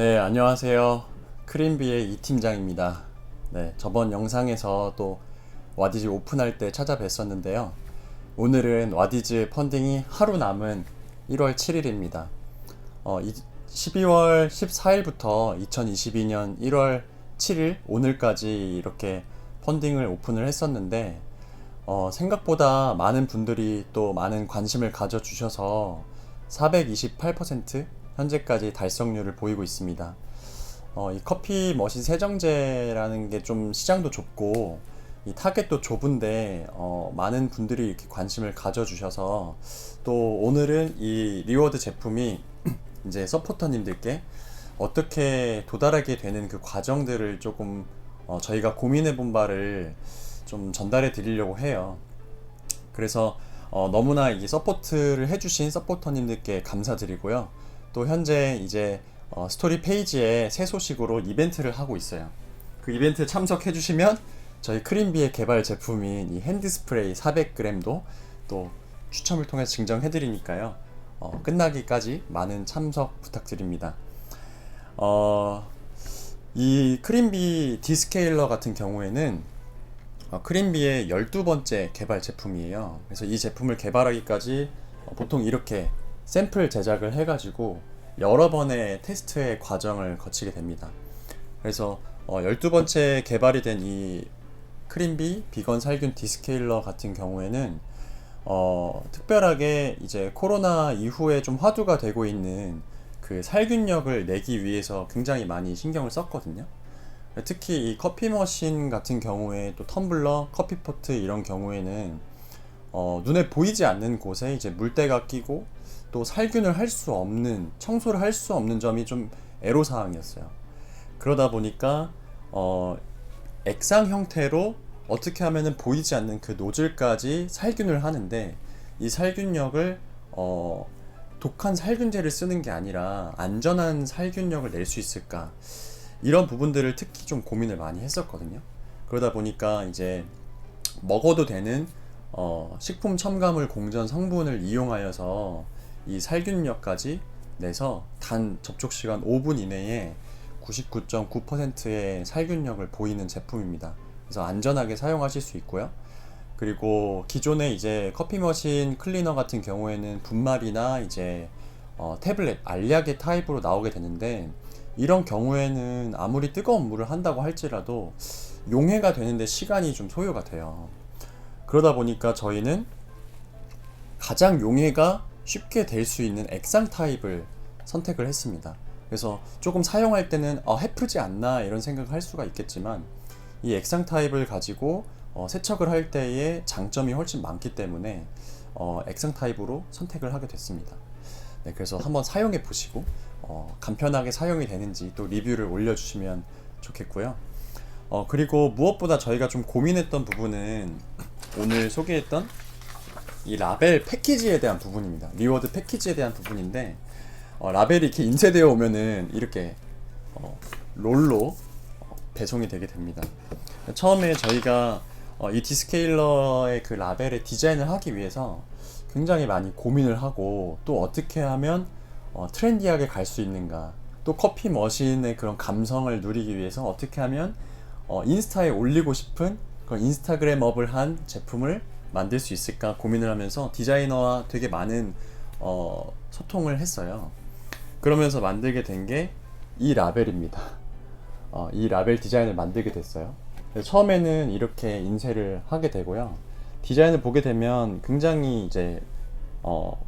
네, 안녕하세요. 크림비의 이 팀장입니다. 네, 저번 영상에서 또 와디즈 오픈할 때 찾아뵀었는데요. 오늘은 와디즈 펀딩이 하루 남은 1월 7일입니다. 어, 이- 12월 14일부터 2022년 1월 7일 오늘까지 이렇게 펀딩을 오픈을 했었는데 어, 생각보다 많은 분들이 또 많은 관심을 가져주셔서 428% 현재까지 달성률을 보이고 있습니다. 어, 이 커피 머신 세정제라는 게 좀 시장도 좁고 이 타겟도 좁은데 어, 많은 분들이 이렇게 관심을 가져주셔서 또 오늘은 이 리워드 제품이 이제 서포터님들께 어떻게 도달하게 되는 그 과정들을 조금 어, 저희가 고민해 본 바를 좀 전달해 드리려고 해요. 그래서 어, 너무나 이 서포트를 해주신 서포터님들께 감사드리고요. 또 현재 이제 어, 스토리 페이지에 새 소식으로 이벤트를 하고 있어요. 그 이벤트 참석해 주시면 저희 크림비의 개발 제품인 이 핸드 스프레이 400g도 또 추첨을 통해서 증정해 드리니까요. 어, 끝나기까지 많은 참석 부탁드립니다. 어, 이 크림비 디스케일러 같은 경우에는 어, 크림비의 12번째 개발 제품이에요. 그래서 이 제품을 개발하기까지 어, 보통 이렇게 샘플 제작을 해가지고 여러 번의 테스트의 과정을 거치게 됩니다. 그래서 어, 12번째 개발이 된 이 크림비 비건 살균 디스케일러 같은 경우에는 어, 특별하게 이제 코로나 이후에 좀 화두가 되고 있는 그 살균력을 내기 위해서 굉장히 많이 신경을 썼거든요. 특히 이 커피 머신 같은 경우에 또 텀블러, 커피포트 이런 경우에는 어, 눈에 보이지 않는 곳에 이제 물때가 끼고 또 살균을 할 수 없는 청소를 할 수 없는 점이 좀 애로 사항이었어요. 그러다 보니까 어, 액상 형태로 어떻게 하면은 보이지 않는 그 노즐까지 살균을 하는데 이 살균력을 어, 독한 살균제를 쓰는 게 아니라 안전한 살균력을 낼 수 있을까? 이런 부분들을 특히 좀 고민을 많이 했었거든요. 그러다 보니까 이제 먹어도 되는 어, 식품 첨가물 공전 성분을 이용하여서 이 살균력까지 내서 단 접촉 시간 5분 이내에 99.9%의 살균력을 보이는 제품입니다. 그래서 안전하게 사용하실 수 있고요. 그리고 기존에 이제 커피 머신 클리너 같은 경우에는 분말이나 이제 어, 태블릿 알약의 타입으로 나오게 되는데 이런 경우에는 아무리 뜨거운 물을 한다고 할지라도 용해가 되는데 시간이 좀 소요가 돼요. 그러다 보니까 저희는 가장 용해가 쉽게 될 수 있는 액상 타입을 선택을 했습니다. 그래서 조금 사용할 때는 어, 해프지 않나 이런 생각을 할 수가 있겠지만 이 액상 타입을 가지고 어, 세척을 할 때의 장점이 훨씬 많기 때문에 어, 액상 타입으로 선택을 하게 됐습니다. 네, 그래서 한번 사용해 보시고 어, 간편하게 사용이 되는지 또 리뷰를 올려주시면 좋겠고요. 어, 그리고 무엇보다 저희가 좀 고민했던 부분은 오늘 소개했던 이 라벨 패키지에 대한 부분입니다. 리워드 패키지에 대한 부분인데 어, 라벨이 이렇게 인쇄되어 오면은 이렇게 어, 롤로 어, 배송이 되게 됩니다. 처음에 저희가 어, 이 디스케일러의 그 라벨의 디자인을 하기 위해서 굉장히 많이 고민을 하고 또 어떻게 하면 어, 트렌디하게 갈 수 있는가 또 커피 머신의 그런 감성을 누리기 위해서 어떻게 하면 어, 인스타에 올리고 싶은 그런 인스타그램업을 한 제품을 만들 수 있을까 고민을 하면서 디자이너와 되게 많은 어, 소통을 했어요. 그러면서 만들게 된 게 이 라벨입니다. 어, 이 라벨 디자인을 만들게 됐어요. 처음에는 이렇게 인쇄를 하게 되고요. 디자인을 보게 되면 굉장히 이제 어,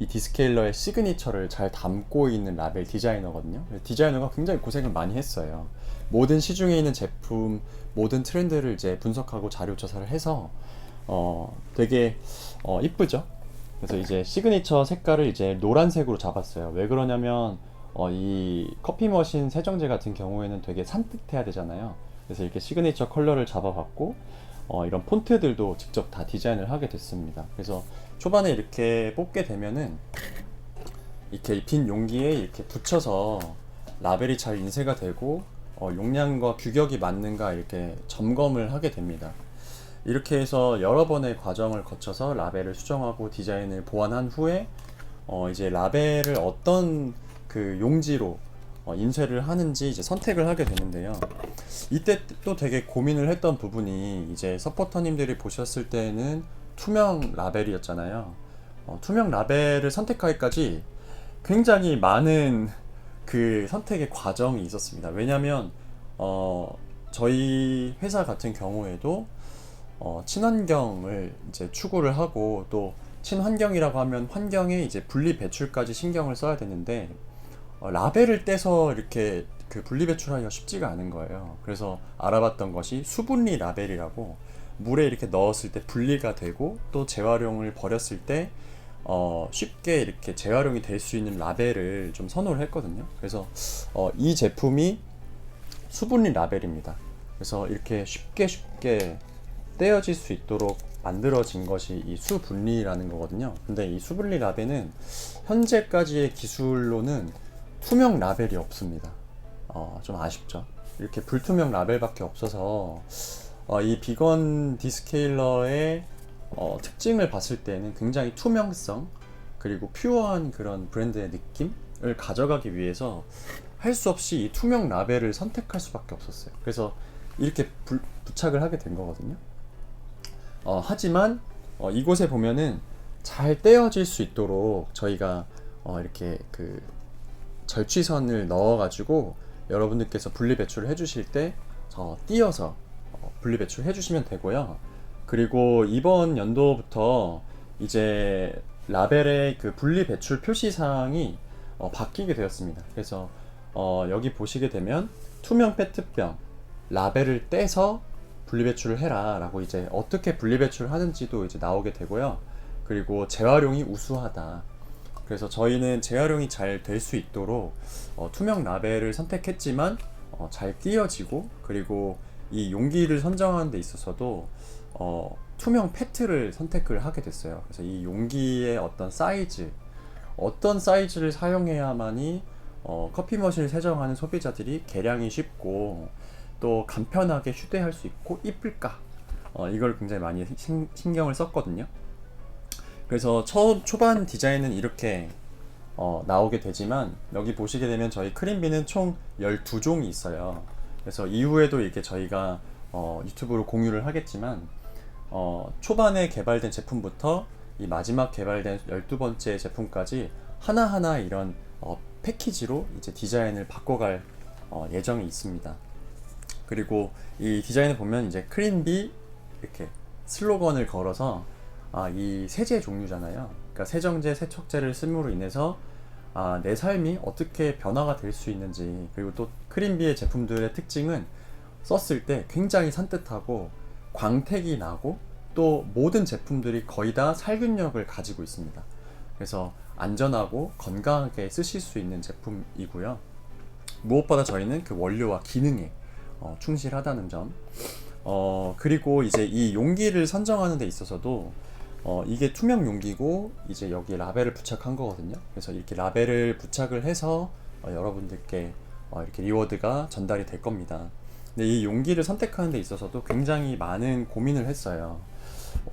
이 디스케일러의 시그니처를 잘 담고 있는 라벨 디자이너거든요. 디자이너가 굉장히 고생을 많이 했어요. 모든 시중에 있는 제품, 모든 트렌드를 이제 분석하고 자료 조사를 해서 어, 되게 어, 이쁘죠. 그래서 이제 시그니처 색깔을 이제 노란색으로 잡았어요. 왜 그러냐면 어, 이 커피 머신 세정제 같은 경우에는 되게 산뜻해야 되잖아요. 그래서 이렇게 시그니처 컬러를 잡아봤고 어, 이런 폰트들도 직접 다 디자인을 하게 됐습니다. 그래서 초반에 이렇게 뽑게 되면은 이렇게 빈 용기에 이렇게 붙여서 라벨이 잘 인쇄가 되고 어, 용량과 규격이 맞는가 이렇게 점검을 하게 됩니다. 이렇게 해서 여러 번의 과정을 거쳐서 라벨을 수정하고 디자인을 보완한 후에 어, 이제 라벨을 어떤 그 용지로 어, 인쇄를 하는지 이제 선택을 하게 되는데요. 이때 또 되게 고민을 했던 부분이 이제 서포터님들이 보셨을 때는 투명 라벨이었잖아요. 어, 투명 라벨을 선택하기까지 굉장히 많은 그 선택의 과정이 있었습니다. 왜냐하면 어, 저희 회사 같은 경우에도 어, 친환경을 이제 추구를 하고 또 친환경이라고 하면 환경에 이제 분리 배출까지 신경을 써야 되는데 어, 라벨을 떼서 이렇게 그 분리 배출하기가 쉽지가 않은 거예요. 그래서 알아봤던 것이 수분리 라벨이라고 물에 이렇게 넣었을 때 분리가 되고 또 재활용을 버렸을 때 어, 쉽게 이렇게 재활용이 될 수 있는 라벨을 좀 선호를 했거든요. 그래서 어, 이 제품이 수분리 라벨입니다. 그래서 이렇게 쉽게 쉽게 떼어질 수 있도록 만들어진 것이 이 수분리라는 거거든요. 근데 이 수분리 라벨은 현재까지의 기술로는 투명 라벨이 없습니다. 어, 좀 아쉽죠. 이렇게 불투명 라벨밖에 없어서 어, 이 비건 디스케일러의 어, 특징을 봤을 때는 굉장히 투명성 그리고 퓨어한 그런 브랜드의 느낌을 가져가기 위해서 할 수 없이 이 투명 라벨을 선택할 수밖에 없었어요. 그래서 이렇게 불- 부착을 하게 된 거거든요. 어, 하지만 어, 이곳에 보면은 잘 떼어질 수 있도록 저희가 어, 이렇게 그 절취선을 넣어가지고 여러분들께서 분리 배출을 해주실 때 어, 띄어서 어, 분리 배출 해주시면 되고요. 그리고 이번 연도부터 이제 라벨의 그 분리 배출 표시 사항이 어, 바뀌게 되었습니다. 그래서 어, 여기 보시게 되면 투명 페트병 라벨을 떼서 분리 배출을 해라 라고 이제 어떻게 분리 배출을 하는지도 이제 나오게 되고요. 그리고 재활용이 우수하다. 그래서 저희는 재활용이 잘 될 수 있도록 어, 투명 라벨을 선택했지만 어, 잘 띄어지고 그리고 이 용기를 선정하는 데 있어서도 어, 투명 페트를 선택을 하게 됐어요. 그래서 이 용기의 어떤 사이즈, 어떤 사이즈를 사용해야만이 어, 커피 머신을 세정하는 소비자들이 개량이 쉽고 또 간편하게 휴대할 수 있고 이쁠까 어, 이걸 굉장히 많이 신, 신경을 썼거든요. 그래서 처음 초반 디자인은 이렇게 어, 나오게 되지만 여기 보시게 되면 저희 크림비는 총 12종이 있어요. 그래서 이후에도 이렇게 저희가 어, 유튜브로 공유를 하겠지만 어, 초반에 개발된 제품부터 이 마지막 개발된 12번째 제품까지 하나하나 이런 어, 패키지로 이제 디자인을 바꿔갈 어, 예정이 있습니다. 그리고 이 디자인을 보면 이제 크림비 이렇게 슬로건을 걸어서 아, 이 세제 종류잖아요. 그러니까 세정제, 세척제를 씀으로 인해서 아, 내 삶이 어떻게 변화가 될 수 있는지 그리고 또 크림비의 제품들의 특징은 썼을 때 굉장히 산뜻하고 광택이 나고 또 모든 제품들이 거의 다 살균력을 가지고 있습니다. 그래서 안전하고 건강하게 쓰실 수 있는 제품이고요. 무엇보다 저희는 그 원료와 기능에 어, 충실하다는 점. 어, 그리고 이제 이 용기를 선정하는 데 있어서도 어, 이게 투명 용기고 이제 여기 라벨을 부착한 거거든요. 그래서 이렇게 라벨을 부착을 해서 어, 여러분들께 어, 이렇게 리워드가 전달이 될 겁니다. 근데 이 용기를 선택하는 데 있어서도 굉장히 많은 고민을 했어요.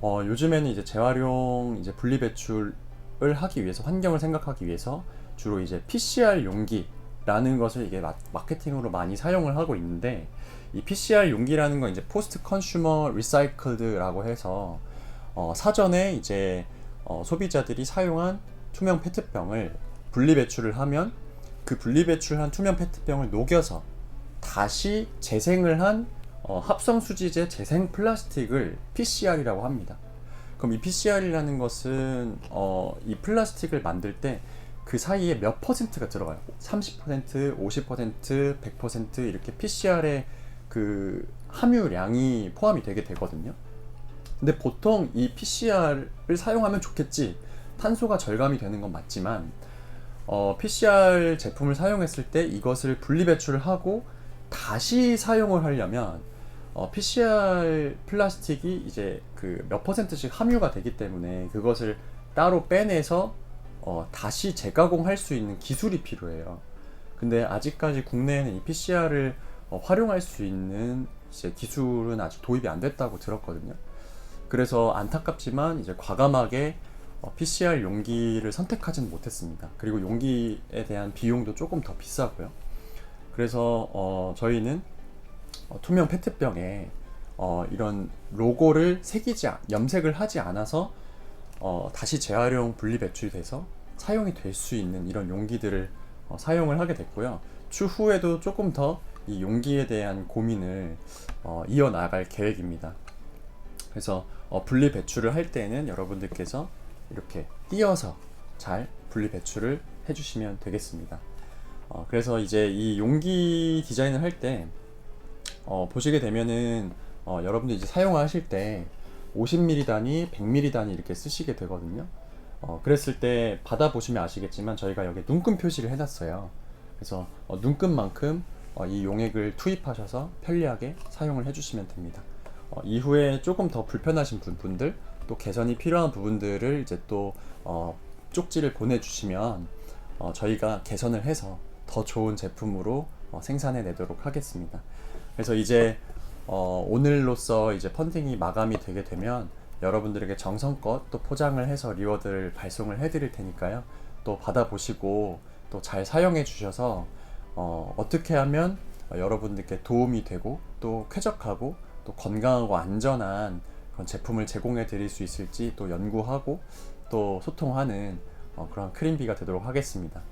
어, 요즘에는 이제 재활용 이제 분리 배출을 하기 위해서 환경을 생각하기 위해서 주로 이제 PCR 용기라는 것을 이게 마, 마케팅으로 많이 사용을 하고 있는데 이 PCR 용기라는 건 이제 포스트 컨슈머 리사이클드라고 해서 어, 사전에 이제 어, 소비자들이 사용한 투명 페트병을 분리 배출을 하면 그 분리 배출한 투명 페트병을 녹여서 다시 재생을 한 어, 합성 수지제 재생 플라스틱을 PCR이라고 합니다. 그럼 이 PCR이라는 것은 어, 이 플라스틱을 만들 때 그 사이에 몇 퍼센트가 들어가요? 30%, 50%, 100% 이렇게 PCR의 그 함유량이 포함이 되게 되거든요. 근데 보통 이 PCR을 사용하면 좋겠지. 탄소가 절감이 되는 건 맞지만 어, PCR 제품을 사용했을 때 이것을 분리 배출을 하고 다시 사용을 하려면 어, PCR 플라스틱이 이제 그 몇 퍼센트씩 함유가 되기 때문에 그것을 따로 빼내서 어, 다시 재가공할 수 있는 기술이 필요해요. 근데 아직까지 국내에는 이 PCR을 어, 활용할 수 있는 기술은 아직 도입이 안 됐다고 들었거든요. 그래서 안타깝지만 이제 과감하게 어, PCR 용기를 선택하지는 못했습니다. 그리고 용기에 대한 비용도 조금 더 비싸고요. 그래서 어, 저희는 어, 투명 페트병에 어, 이런 로고를 새기지 않- 염색을 하지 않아서 어, 다시 재활용 분리 배출돼서 사용이 될 수 있는 이런 용기들을 어, 사용을 하게 됐고요. 추후에도 조금 더 이 용기에 대한 고민을 어, 이어 나갈 계획입니다. 그래서 어, 분리 배출을 할 때는 여러분들께서 이렇게 띄어서 잘 분리 배출을 해주시면 되겠습니다. 어, 그래서 이제 이 용기 디자인을 할때 어, 보시게 되면은 어, 여러분들 이제 사용하실 때 50ml 단위, 100ml 단위 이렇게 쓰시게 되거든요. 어, 그랬을 때 받아 보시면 아시겠지만 저희가 여기 눈금 표시를 해놨어요. 그래서 어, 눈금만큼 어, 이 용액을 투입하셔서 편리하게 사용을 해주시면 됩니다. 어, 이후에 조금 더 불편하신 분- 분들 또 개선이 필요한 부분들을 이제 또 어, 쪽지를 보내주시면 어, 저희가 개선을 해서 더 좋은 제품으로 어, 생산해 내도록 하겠습니다. 그래서 이제 어, 오늘로써 이제 펀딩이 마감이 되게 되면 여러분들에게 정성껏 또 포장을 해서 리워드를 발송을 해드릴 테니까요. 또 받아보시고 또 잘 사용해 주셔서 어, 어떻게 하면 어, 여러분들께 도움이 되고 또 쾌적하고 또 건강하고 안전한 그런 제품을 제공해 드릴 수 있을지 또 연구하고 또 소통하는 어, 그런 크림비가 되도록 하겠습니다.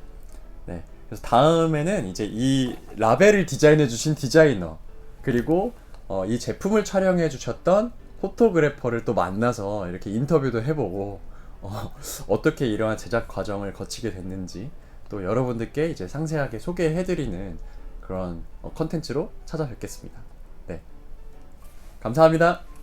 네. 그래서 다음에는 이제 이 라벨을 디자인해 주신 디자이너 그리고 어, 이 제품을 촬영해 주셨던 포토그래퍼를 또 만나서 이렇게 인터뷰도 해보고 어, 어떻게 이러한 제작 과정을 거치게 됐는지 또 여러분들께 이제 상세하게 소개해드리는 그런 어, 컨텐츠로 찾아뵙겠습니다. 네. 감사합니다.